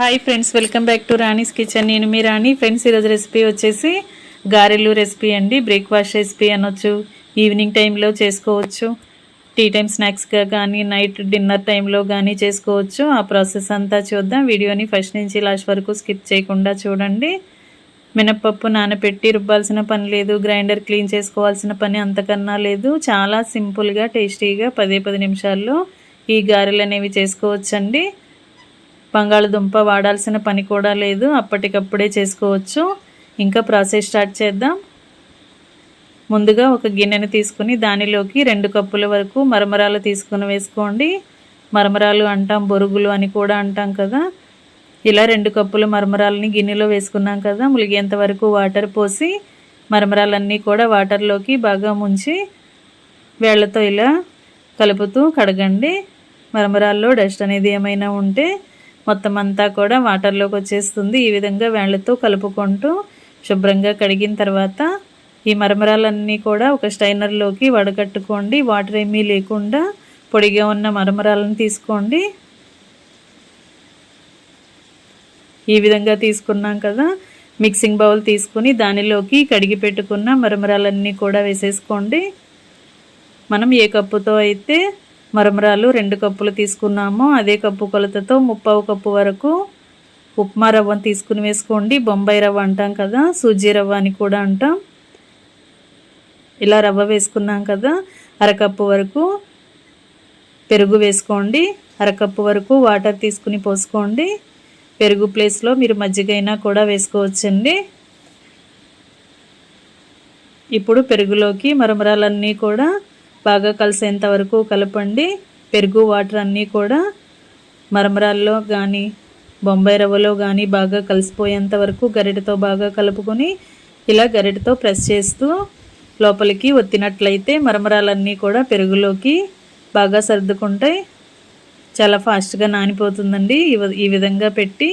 Hi friends welcome back to Rani's kitchen నేను మీ రాణి friends ఈరోజు రెసిపీ వచ్చేసి గారెలు రెసిపీ అండి. బ్రేక్ఫాస్ట్ రెసిపీ అనొచ్చు ఈవినింగ్ టైంలో చేసుకోవచ్చు టీ టైం స్నాక్స్గా కానీ నైట్ డిన్నర్ టైంలో కానీ చేసుకోవచ్చు. ఆ ప్రాసెస్ అంతా చూద్దాం. వీడియోని ఫస్ట్ నుంచి లాస్ట్ వరకు స్కిప్ చేయకుండా చూడండి. మినప్పప్పు నానపెట్టి రుబ్బాల్సిన పని లేదు గ్రైండర్ క్లీన్ చేసుకోవాల్సిన పని అంతకన్నా లేదు. చాలా సింపుల్గా టేస్టీగా పదే పది నిమిషాల్లో ఈ గారెలు అనేవి చేసుకోవచ్చండి. బంగాళదుంప వాడాల్సిన పని కూడా లేదు. అప్పటికప్పుడే చేసుకోవచ్చు. ఇంకా ప్రాసెస్ స్టార్ట్ చేద్దాం. ముందుగా ఒక గిన్నెని తీసుకుని దానిలోకి రెండు కప్పుల వరకు మరమరాలు తీసుకుని వేసుకోండి. మరమరాలు అంటాం బొరుగులు అని కూడా అంటాం కదా. ఇలా రెండు కప్పుల మరమరాలని గిన్నెలో వేసుకున్నాం కదా. ములిగేంత వరకు వాటర్ పోసి మరమరాలన్నీ కూడా వాటర్లోకి బాగా ముంచి వేళ్ళతో ఇలా కలుపుతూ కడగండి. మరమరాల్లో డస్ట్ అనేది ఏమైనా ఉంటే మొత్తం అంతా కూడా వాటర్లోకి వచ్చేస్తుంది. ఈ విధంగా వేళ్ళతో కలుపుకుంటూ శుభ్రంగా కడిగిన తర్వాత ఈ మరమరాలన్నీ కూడా ఒక స్టైనర్లోకి వడగట్టుకోండి. వాటర్ ఏమీ లేకుండా పొడిగా ఉన్న మరమరాలను తీసుకోండి. ఈ విధంగా తీసుకున్నాం కదా. మిక్సింగ్ బౌల్ తీసుకుని దానిలోకి కడిగి పెట్టుకున్న మరమరాలన్నీ కూడా వేసేసుకోండి. మనం ఏ కప్పుతో అయితే మరమరాలు రెండు కప్పులు తీసుకున్నాము. అదే కప్పు కొలతతో ముప్పావు కప్పు వరకు ఉప్మా రవ్వను తీసుకుని వేసుకోండి. బొంబాయి రవ్వ అంటాం కదా సూజీ రవ్వ అని కూడా అంటాం. ఇలా రవ్వ వేసుకున్నాం కదా అరకప్పు వరకు పెరుగు వేసుకోండి. అరకప్పు వరకు వాటర్ తీసుకుని పోసుకోండి. పెరుగు ప్లేస్లో మీరు మజ్జిగైనా కూడా వేసుకోవచ్చండి. ఇప్పుడు పెరుగులోకి మరమరాలన్నీ కూడా బాగా కలిసేంత వరకు కలపండి. పెరుగు వాటర్ అన్నీ కూడా మరమరాల్లో కానీ బొంబాయి రవ్వలో కానీ బాగా కలిసిపోయేంత వరకు గరిటతో బాగా కలుపుకొని ఇలా గరిటతో ప్రెస్ చేస్తూ లోపలికి ఒత్తినట్లయితే మరమరాలన్నీ కూడా పెరుగులోకి బాగా సర్దుకుంటాయి. చాలా ఫాస్ట్గా నానిపోతుందండి. ఈ విధంగా పెట్టి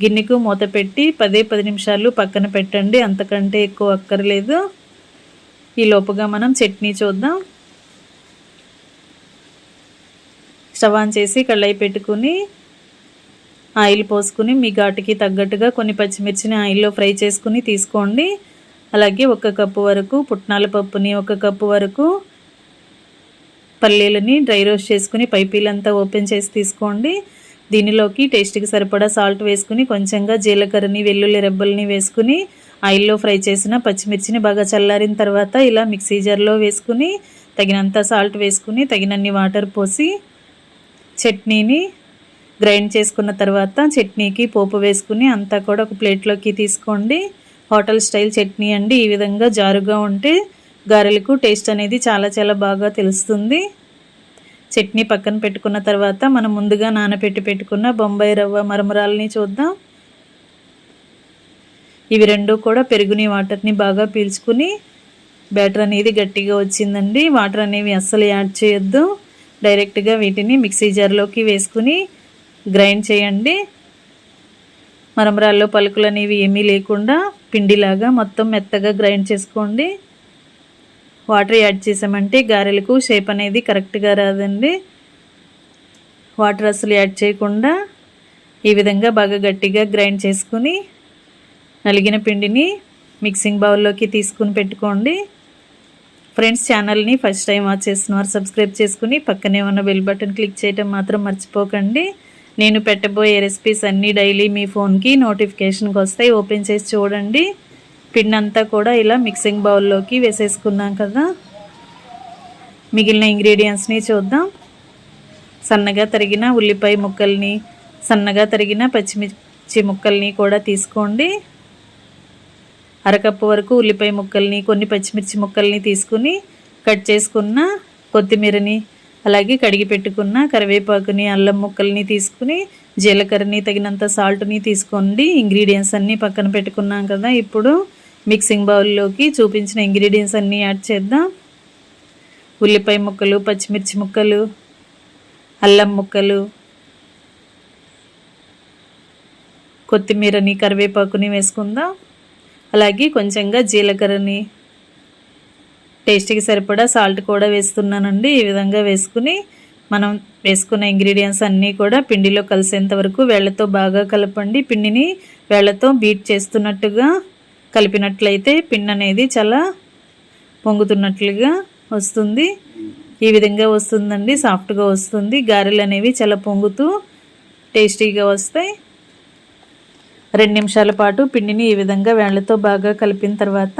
గిన్నెకు మూత పెట్టి పదే పది నిమిషాలు పక్కన పెట్టండి. అంతకంటే ఎక్కువ అక్కర్లేదు. ఈ లోపుగా మనం చట్నీ చూద్దాం. స్టవ్ ఆన్ చేసి కళ్ళాయి పెట్టుకుని ఆయిల్ పోసుకుని మీ ఘాటుకి తగ్గట్టుగా కొన్ని పచ్చిమిర్చిని ఆయిల్లో ఫ్రై చేసుకుని తీసుకోండి. అలాగే ఒక కప్పు వరకు పుట్నాల పప్పుని ఒక కప్పు వరకు పల్లీలని డ్రై రోస్ట్ చేసుకుని పైపీలంతా ఓపెన్ చేసి తీసుకోండి. దీనిలోకి టేస్ట్కి సరిపడా సాల్ట్ వేసుకుని కొంచెంగా జీలకర్రని వెల్లుల్లి రెబ్బల్ని వేసుకుని ఆయిల్లో ఫ్రై చేసిన పచ్చిమిర్చిని బాగా చల్లారిన తర్వాత ఇలా మిక్సీ జార్లో వేసుకుని తగినంత సాల్ట్ వేసుకుని తగినన్ని వాటర్ పోసి చట్నీని గ్రైండ్ చేసుకున్న తర్వాత చట్నీకి పోపు వేసుకుని అంతా కూడా ఒక ప్లేట్లోకి తీసుకోండి. హోటల్ స్టైల్ చట్నీ అండి. ఈ విధంగా జారుగా ఉంటే గారెలకు టేస్ట్ అనేది చాలా చాలా బాగా తెలుస్తుంది. చట్నీ పక్కన పెట్టుకున్న తర్వాత మనం ముందుగా నానబెట్టి పెట్టుకున్న బొంబాయి రవ్వ మరమరాలని చూద్దాం. ఇవి రెండు కూడా పెరుగుని వాటర్ని బాగా పీల్చుకుని బ్యాటర్ అనేది గట్టిగా వచ్చిందండి. వాటర్ అనేవి అస్సలు యాడ్ చేయొద్దు. డైరెక్ట్గా వీటిని మిక్సీ జార్లోకి వేసుకుని గ్రైండ్ చేయండి. మరమరాల్లో పలుకులు అనేవి ఏమీ లేకుండా పిండిలాగా మొత్తం మెత్తగా గ్రైండ్ చేసుకోండి. వాటర్ యాడ్ చేసామంటే గారెలకు షేప్ అనేది కరెక్ట్గా రాదండి. వాటర్ అసలు యాడ్ చేయకుండా ఈ విధంగా బాగా గట్టిగా గ్రైండ్ చేసుకుని నలిగిన పిండిని మిక్సింగ్ బౌల్లోకి తీసుకుని పెట్టుకోండి. ఫ్రెండ్స్ ఛానల్ని ఫస్ట్ టైం వాచ్ చేస్తున్నారు సబ్స్క్రైబ్ చేసుకుని పక్కనే ఉన్న బెల్ బటన్ క్లిక్ చేయటం మాత్రం మర్చిపోకండి. నేను పెట్టబోయే రెసిపీస్ అన్నీ డైలీ మీ ఫోన్కి నోటిఫికేషన్కి వస్తాయి. ఓపెన్ చేసి చూడండి. పిండి అంతా కూడా ఇలా మిక్సింగ్ బౌల్లోకి వేసేసుకున్నాం కదా. మిగిలిన ఇంగ్రీడియంట్స్ని చూద్దాం. సన్నగా తరిగిన ఉల్లిపాయ ముక్కల్ని సన్నగా తరిగిన పచ్చిమిర్చి ముక్కల్ని కూడా తీసుకోండి. అరకప్పు వరకు ఉల్లిపాయ ముక్కల్ని కొన్ని పచ్చిమిర్చి ముక్కల్ని తీసుకుని కట్ చేసుకున్న కొత్తిమీరని అలాగే కడిగి పెట్టుకున్న కరివేపాకుని అల్లం ముక్కల్ని తీసుకుని జీలకర్రని తగినంత సాల్ట్ని తీసుకోండి. ఇంగ్రీడియంట్స్ అన్నీ పక్కన పెట్టుకున్నాం కదా ఇప్పుడు మిక్సింగ్ బౌల్లోకి చూపించిన ఇంగ్రీడియంట్స్ అన్నీ యాడ్ చేద్దాం. ఉల్లిపాయ ముక్కలు పచ్చిమిర్చి ముక్కలు అల్లం ముక్కలు కొత్తిమీరని కరివేపాకుని వేసుకుందాం. అలాగే కొంచెంగా జీలకర్రని టేస్ట్కి సరిపడా సాల్ట్ కూడా వేస్తున్నానండి. ఈ విధంగా వేసుకుని మనం వేసుకున్న ఇంగ్రీడియంట్స్ అన్నీ కూడా పిండిలో కలిసేంత వరకు వేళ్ళతో బాగా కలపండి. పిండిని వేళ్ళతో బీట్ చేస్తున్నట్టుగా కలిపినట్లయితే పిండి అనేది చాలా పొంగుతున్నట్లుగా వస్తుంది. ఈ విధంగా వస్తుందండి సాఫ్ట్గా వస్తుంది. గారెలు అనేవి చాలా పొంగుతూ టేస్టీగా వస్తాయి. రెండు నిమిషాల పాటు పిండిని ఈ విధంగా వేళ్ళతో బాగా కలిపిన తర్వాత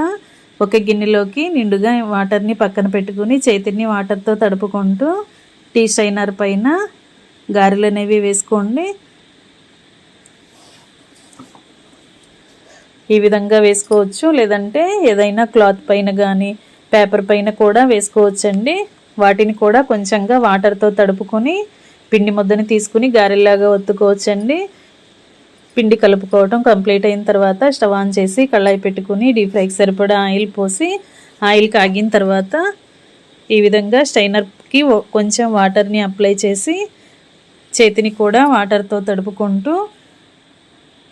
ఒక గిన్నెలోకి నిండుగా వాటర్ని పక్కన పెట్టుకుని చేతిని వాటర్తో తడుపుకుంటూ టీ షైనర్ పైన గారెలు అనేవి వేసుకోండి. ఈ విధంగా వేసుకోవచ్చు. లేదంటే ఏదైనా క్లాత్ పైన కానీ పేపర్ పైన కూడా వేసుకోవచ్చండి. వాటిని కూడా కొంచెంగా వాటర్తో తడుపుకొని పిండి ముద్దని తీసుకుని గారెల్లాగా ఒత్తుకోవచ్చండి. పిండి కలుపుకోవటం కంప్లీట్ అయిన తర్వాత స్టవ్ ఆన్ చేసి కళాయి పెట్టుకుని డీప్ ఫ్రైకి సరిపడా ఆయిల్ పోసి ఆయిల్ కాగిన తర్వాత ఈ విధంగా స్టైనర్కి కొంచెం వాటర్ని అప్లై చేసి చేతిని కూడా వాటర్తో తడుపుకుంటూ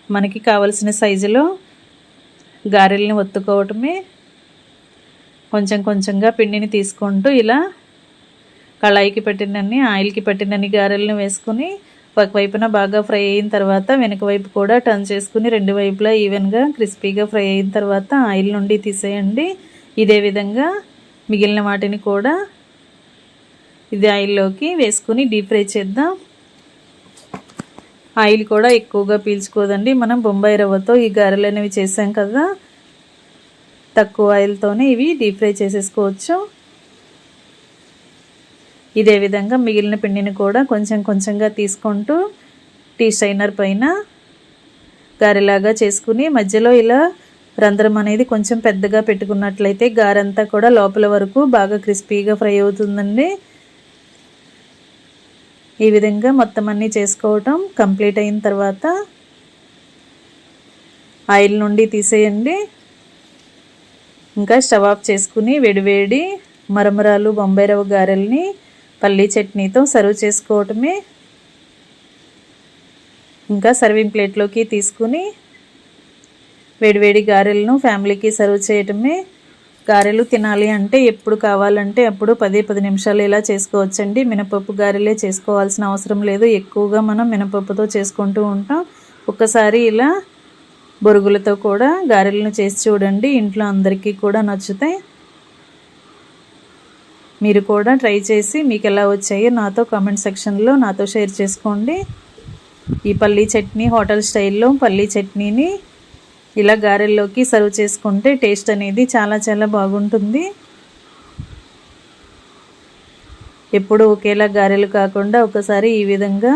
మనకి కావలసిన సైజులో గారెల్ని ఒత్తుకోవటమే కొంచెం కొంచెంగా పిండిని తీసుకుంటూ ఇలా కళాయికి పెట్టినన్ని ఆయిల్కి పెట్టినన్ని గారెలను వేసుకుని ఒకవైపున బాగా ఫ్రై అయిన తర్వాత వెనక వైపు కూడా టర్న్ చేసుకుని రెండు వైపులా ఈవెన్గా క్రిస్పీగా ఫ్రై అయిన తర్వాత ఆయిల్ నుండి తీసేయండి. ఇదే విధంగా మిగిలిన వాటిని కూడా ఇది ఆయిల్లోకి వేసుకుని డీప్ ఫ్రై చేద్దాం. ఆయిల్ కూడా ఎక్కువగా పీల్చుకోదండి. మనం బొంబాయి రవ్వతో ఈ గారెలు అనేవి చేసాం కదా. తక్కువ ఆయిల్తోనే ఇవి డీప్ ఫ్రై చేసేసుకోవచ్చు. ఇదే విధంగా మిగిలిన పిండిని కూడా కొంచెం కొంచెంగా తీసుకుంటూ టీ స్ట్రైనర్ పైన గారెలాగా చేసుకుని మధ్యలో ఇలా రంధ్రం అనేది కొంచెం పెద్దగా పెట్టుకున్నట్లయితే గారంతా కూడా లోపల వరకు బాగా క్రిస్పీగా ఫ్రై అవుతుందండి. ఈ విధంగా మొత్తం అన్నీ చేసుకోవటం కంప్లీట్ అయిన తర్వాత ఆయిల్ నుండి తీసేయండి. ఇంకా స్టవ్ ఆఫ్ చేసుకుని వేడివేడి మరమరాలు బొంబాయి రవ్వ గారెల్ని పల్లీ చట్నీతో సర్వ్ చేసుకోవటమే ఇంకా సర్వింగ్ ప్లేట్లోకి తీసుకుని వేడివేడి గారెలను ఫ్యామిలీకి సర్వ్ చేయటమే. గారెలు తినాలి అంటే ఎప్పుడు కావాలంటే అప్పుడు పది పది నిమిషాలు ఇలా చేసుకోవచ్చండి. మినపప్పు గారెలే చేసుకోవాల్సిన అవసరం లేదు. ఎక్కువగా మనం మినపప్పుతో చేసుకుంటూ ఉంటాం. ఒక్కసారి ఇలా బొరుగులతో కూడా గారెలను చేసి చూడండి. ఇంట్లో అందరికీ కూడా నచ్చుతాయి. మీరు కూడా ట్రై చేసి మీకు ఎలా వచ్చాయో నాతో కామెంట్ సెక్షన్లో నాతో షేర్ చేసుకోండి. ఈ పల్లీ చట్నీ హోటల్ స్టైల్లో పల్లీ చట్నీని ఇలా గారెల్లోకి సర్వ్ చేసుకుంటే టేస్ట్ అనేది చాలా చాలా బాగుంటుంది. ఎప్పుడు ఒకేలా గారెలు కాకుండా ఒకసారి ఈ విధంగా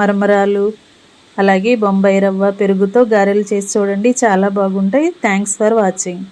మరమరాలు అలాగే బొంబాయి రవ్వ పెరుగుతో గారెలు చేసి చూడండి చాలా బాగుంటాయి. Thanks for watching